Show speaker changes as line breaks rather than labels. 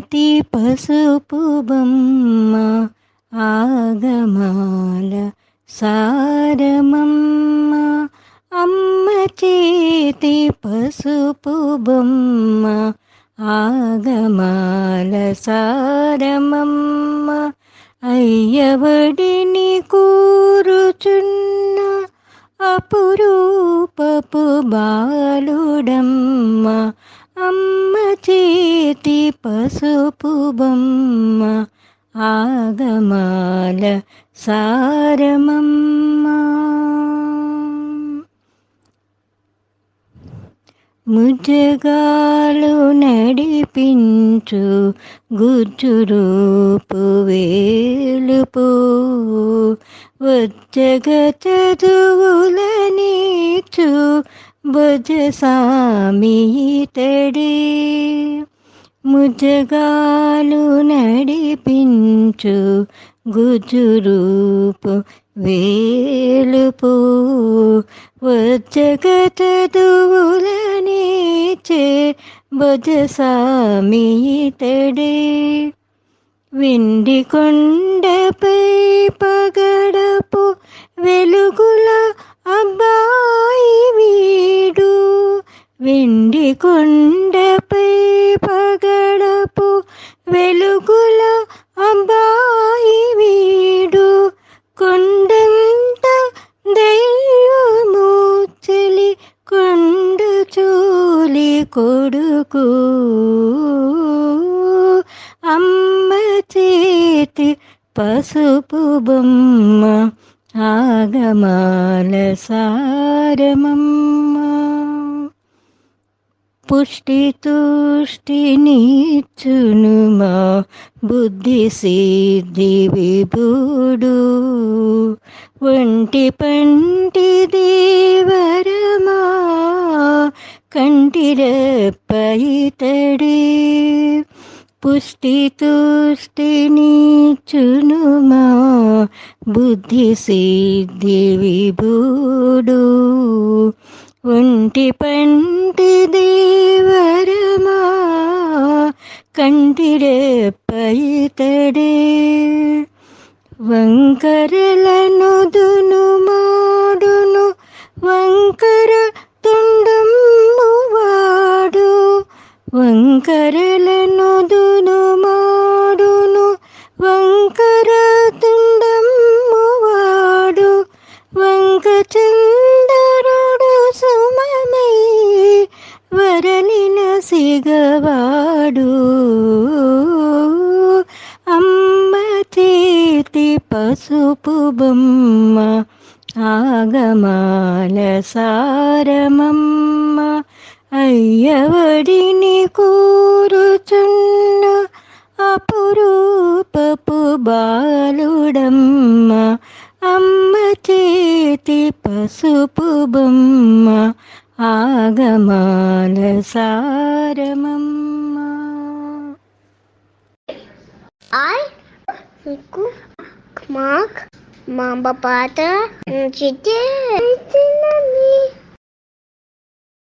ప్రతి పసుపు బొమ్మ ఆగమాల సారమమ్మ. అమ్మ చేతి పసుపు బొమ్మ ఆగమాల సారమమ్మ. అయ్యవడిని కూరుచున్న అపురూపపు బా పసుపు బొమ్మ ఆగమాల సారమమ్మ. ముజగాలు నడిపించు గుజ్జురూపు వేలుపు. వచ్చగ చదువుల నీచు చదువులనీచు భుజసామి తడి ముజగాలు నడిపించు గుజురూపు వేలుపు. వచ్చగ చదువులనీచే భుజసామి తడి విండి కొండపై పగడపు వెలుగుల అబ్బాయి వీడు. విండి కొండపై పగ కొడుకు. అమ్మ చేతి పసుపు బొమ్మ ఆగమాల సారమమ్మ. పుష్టి తుష్టి నీచును మా బుద్ధి సిద్ధి విభుడు. ఒంటి పంటి దేవరమా కంటిర పుష్టి తుష్టి నీచును మా బుద్ధి సిద్ధి విభూడు. ఒంటి పంటి దేవరమా. కంటిరెప్పైతడే వంకరలను దునుమా వంకరలను మాడును వంకర తుండము వాడు వంక చందరుడు సుమమై వరలిన సిగవాడు. అమ్మ చేతి పసుపు బొమ్మ ఆగమాల సారమమ్మ. అయ్యవడిని కూరుచున్న అపురూపపు బాలుడమ్మ అమ్మ చేతి పసుపు బొమ్మ ఆగమాల సారమమ్మ.
ఆయ్ Ku Mark Mamba Pata